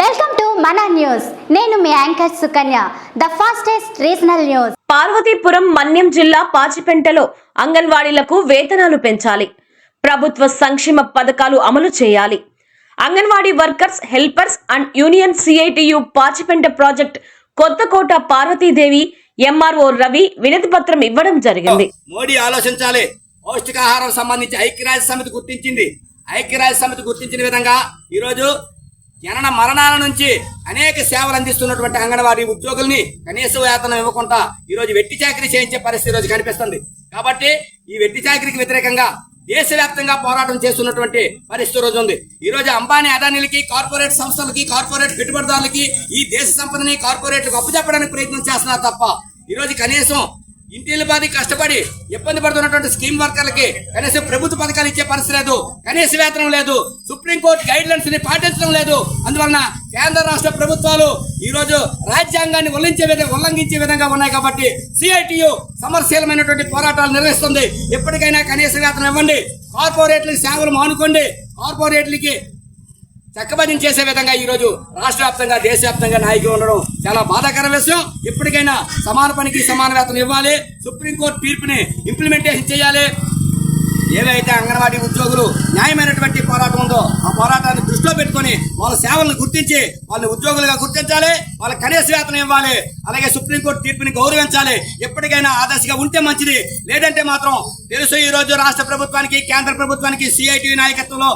Welcome to మన news. నేను మీ anchor Sukanya. The fastest regional news. Parvathipuram Manyam జిల్లా పాచిపెంటలో అంగన్వాడీలకు వేతనాలు పెంచాలి. ప్రభుత్వ సంక్షేమ పథకాలు అమలు చేయాలి. Anganwadi workers helpers and union CITU Pachipenta project Kothakota Parvathidevi MRO Ravi వినతి పత్రం ఇవ్వడం జరిగింది. మోడీ ఆలోచించాలి. పౌష్టికాహారం సంబంధించి ఐక్యరాజ్య సమితి గుర్తించింది. ఐక్యరాజ్య సమితి గుర్తించిన విధంగా ఈరోజు జనన మరణాల నుంచి అనేక సేవలు అందిస్తున్నటువంటి అంగన్వాడీ ఉద్యోగుల్ని కనీస వేతనం ఇవ్వకుండా ఈరోజు వెట్టి చాకరీ చేయించే పరిస్థితి ఈరోజు కనిపిస్తుంది. కాబట్టి ఈ వెట్టి చాకరీకి వ్యతిరేకంగా దేశవ్యాప్తంగా పోరాటం చేస్తున్నటువంటి పరిస్థితి రోజు ఉంది. ఈరోజు అంబానీ అదానీలకి కార్పొరేట్ సంస్థలకి కార్పొరేట్ పెట్టుబడిదారులకి ఈ దేశ సంపదని కార్పొరేట్లకు అప్పచెప్పడానికి ప్రయత్నం చేస్తున్నారు తప్ప ఈ రోజు కనీసం ఇంటిల్లి బాధి కష్టపడి ఇబ్బంది పడుతున్నటువంటి స్కీమ్ వర్కర్లకి కనీసం ప్రభుత్వ పథకాలు ఇచ్చే పరిస్థితి లేదు కనీస వేతనం లేదు సుప్రీంకోర్టు గైడ్ లైన్స్ని పాటించడం లేదు. అందువలన కేంద్ర రాష్ట్ర ప్రభుత్వాలు ఈ రోజు రాజ్యాంగాన్ని ఉల్లించే విధంగా ఉల్లంఘించే విధంగా ఉన్నాయి కాబట్టి సిఐటియు సమరశీలమైనటువంటి పోరాటాలు నిర్వహిస్తుంది. ఎప్పటికైనా కనీస వేతనం ఇవ్వండి. కార్పొరేట్లకి సేవలు మానుకోండి. కార్పొరేట్లకి చక్కబద్ధం చేసే విధంగా ఈ రోజు రాష్ట్ర వ్యాప్తంగా దేశవ్యాప్తంగా నాయకులు ఉండడం చాలా బాధాకర విషయం. ఇప్పటికైనా సమాన పనికి సమాన వేతనం ఇవ్వాలి. సుప్రీంకోర్టు తీర్పుని ఇంప్లిమెంటేషన్ చేయాలి. ఏవైతే అంగన్వాడీ ఉద్యోగులు న్యాయమైనటువంటి పోరాటం ఉందో ఆ పోరాటాన్ని దృష్టిలో పెట్టుకొని వాళ్ళ సేవలను గుర్తించి వాళ్ళని ఉద్యోగులుగా గుర్తించాలి వాళ్ళ కనీస వేతనం ఇవ్వాలి. అలాగే సుప్రీంకోర్టు తీర్పుని గౌరవించాలి. ఎప్పటికైనా ఆదర్శగా ఉంటే మంచిది. లేదంటే మాత్రం తెలుసు ఈ రోజు రాష్ట్ర ప్రభుత్వానికి కేంద్ర ప్రభుత్వానికి సిఐటి నాయకత్వంలో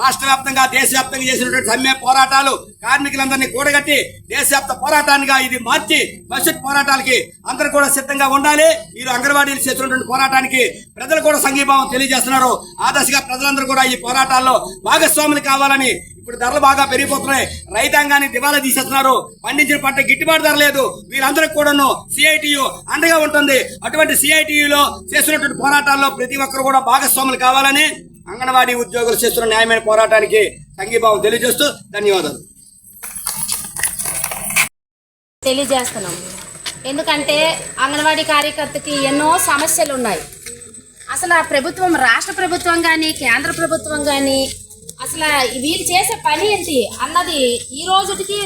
రాష్ట్ర వ్యాప్తంగా దేశవ్యాప్తంగా చేసినటువంటి సమ్మె పోరాటాలు కార్మికులందరినీ కూడగట్టి దేశవ్యాప్త పోరాటానిగా ఇది మార్చి భవిష్యత్ పోరాటాలకి అందరూ కూడా సిద్ధంగా ఉండాలి. మీరు అంగన్వాడీలు చేస్తున్నటువంటి పోరాటానికి ప్రజలు కూడా సంఘీభావం తెలియజేస్తున్నారు. ఆదర్శగా ప్రజలందరూ కూడా ఈ పోరాటాల్లో భాగస్వాములు కావాలని ఇప్పుడు ధరలు బాగా పెరిగిపోతున్నాయి. రైతాంగాన్ని దివాలా తీసేస్తున్నారు. పండించిన పంట గిట్టుబాటు ధర లేదు. వీరందరికీ కూడాను సిఐటియు అండగా ఉంటుంది. అటువంటి సిఐటియులో చేస్తున్నటువంటి పోరాటాల్లో ప్రతి ఒక్కరు కూడా భాగస్వాములు కావాలని అంగన్వాడీ ఉద్యోగులు చేస్తున్న న్యాయమైన పోరాటానికి సంఘీభావం తెలియజేస్తూ ధన్యవాదాలు. తెలియజేస్తున్నాం. ఎందుకంటే అంగన్వాడీ కార్యకర్తకి ఎన్నో సమస్యలు ఉన్నాయి అసలు ఆ ప్రభుత్వం రాష్ట్ర ప్రభుత్వం కానీ కేంద్ర ప్రభుత్వం కానీ అసలు వీళ్ళు చేసే పని ఏంటి? అన్నది ఈ రోజుకి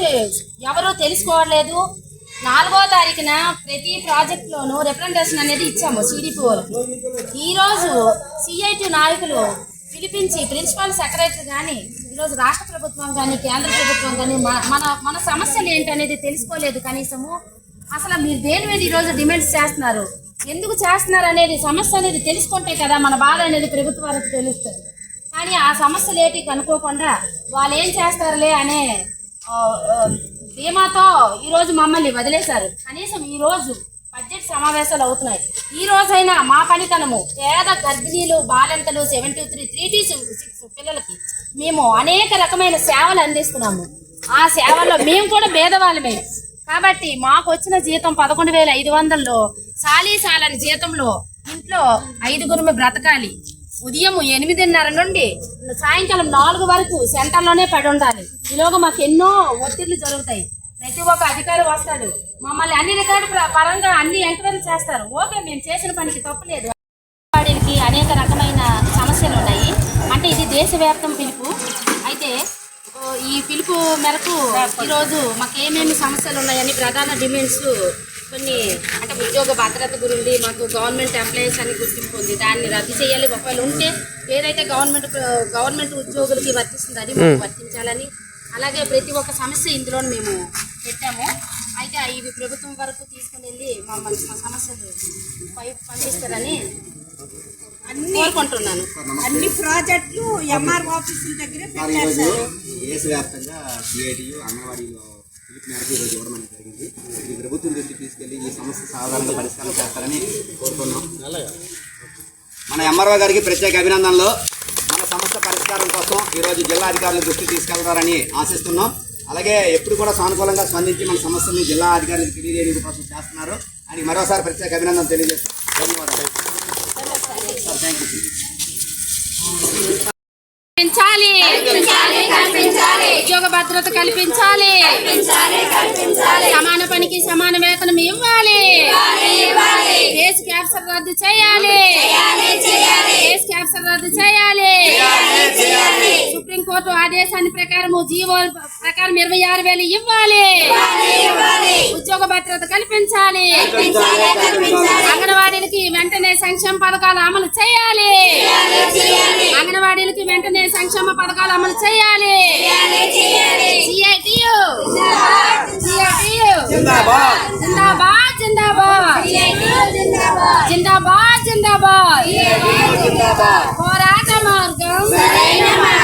ఎవరూ తెలుసుకోవట్లేదు. నాలుగో తారీఖున ప్రతి ప్రాజెక్టులోనూ రిప్రజెంటేషన్ అనేది ఇచ్చాము సిడిపి ఈరోజు సిఐటి నాయకులు పిలిపించి ప్రిన్సిపల్ సెక్రటరీ కానీ ఈరోజు రాష్ట్ర ప్రభుత్వం కానీ కేంద్ర ప్రభుత్వం కానీ మన మన మన సమస్యలు ఏంటి అనేది తెలుసుకోలేదు కనీసము. అసలు మీరు దేని మీద ఈరోజు డిమాండ్స్ చేస్తున్నారు? ఎందుకు చేస్తున్నారు అనేది సమస్య అనేది తెలుసుకుంటే కదా మన బాధ అనేది ప్రభుత్వ తెలుస్తుంది. కానీ ఆ సమస్యలు ఏంటి కనుక్కోకుండా వాళ్ళు ఏం చేస్తారులే అనే ధీమాతో ఈరోజు మమ్మల్ని వదిలేశారు. కనీసం ఈరోజు బడ్జెట్ సమావేశాలు అవుతున్నాయి. ఈ రోజైనా మా పనితనము పేద గర్భిణీలు బాలింతలు seventy three three T six పిల్లలకి మేము అనేక రకమైన సేవలు అందిస్తున్నాము. ఆ సేవల్లో మేము కూడా భేదవాళ్ళమే. కాబట్టి మాకు వచ్చిన జీతం పదకొండు వేల ఐదు వందల్లో సాలీ సాలని జీతంలో ఇంట్లో ఐదుగురు బ్రతకాలి. ఉదయం ఎనిమిదిన్నర నుండి సాయంకాలం నాలుగు వరకు సెంటర్లోనే పడి ఉండాలి. ఈలోగా మాకు ఎన్నో ఒత్తిళ్ళు జరుగుతాయి. ప్రతి ఒక్క అధికారి వస్తాడు. మమ్మల్ని అన్ని రికార్డు పరంగా అన్ని ఎంక్వైరీ చేస్తారు. ఓకే మేము చేసిన పనికి తప్పలేదు వాడికి అనేక రకమైన సమస్యలు ఉన్నాయి. అంటే ఇది దేశవ్యాప్తం పిలుపు. అయితే ఈ పిలుపు మేరకు ఈరోజు మాకు ఏమేమి సమస్యలు ఉన్నాయని ప్రధాన డిమాండ్స్ కొన్ని అంటే ఉద్యోగ భద్రత గురించి మాకు గవర్నమెంట్ ఎంప్లాయీస్ అని గుర్తింపు ఉంది. దాన్ని రద్దు చేయాలి. ఒకవేళ ఉంటే ఏదైతే గవర్నమెంట్ గవర్నమెంట్ ఉద్యోగులకి వర్తిస్తుందో అది మాకు వర్తించాలని. అలాగే ప్రతి ఒక్క సమస్య ఇందులో మేము పెట్టాము. అయితే ఇవి ప్రభుత్వం వరకు తీసుకుని వెళ్ళి మమ్మల్ని మా సమస్యలు పై పంపిస్తారని కోరుకుంటున్నాను. అన్ని ప్రాజెక్టులు ఎంఆర్ ఆఫీసుల దగ్గర పెట్టారు సార్. దేశవ్యాప్తంగా సిఐటియు అంగన్వాడీలో పిలుపు మేరకు ఈరోజు ఇవ్వడం అనేది జరిగింది. ఈ సమస్య సాధారణ పరిష్కారం చేస్తారని కోరుకున్నాం మన ఎంఆర్ఓ గారికి ప్రత్యేక అభినందనలు. మన సమస్య పరిష్కారం కోసం ఈరోజు జిల్లా అధికారులు దృష్టి తీసుకెళ్తారని ఆశిస్తున్నాం. అలాగే ఎప్పుడు కూడా సానుకూలంగా స్పందించి మన సమస్యల్ని జిల్లా అధికారులకు తెలియజేయడం కోసం చేస్తున్నారు. అని మరోసారి ప్రత్యేక అభినందనలు తెలియజేస్తాం ధన్యవాదాలు. ఉద్యోగ భద్రత కల్పించాలి. సమాన పనికి సమాన వేతనం ఇవ్వాలి. కేసు రద్దు చేయాలి. కేసు రద్దు చేయాలి. సుప్రీంకోర్టు ఆదేశాన్ని ప్రకారము జీవో ప్రకారం ప్రకారం ఇరవై ఆరు వేలు ఇవ్వాలి. ఉద్యోగ భద్రత కల్పించాలి. అంగన్వాడీలకి వెంటనే సంక్షేమ పథకాలు అమలు చేయాలి. అంగన్వాడీలకి వెంటనే సంక్షేమ పథకాలు అమలు చేయాలి. పోరాట మార్గం. పోరాట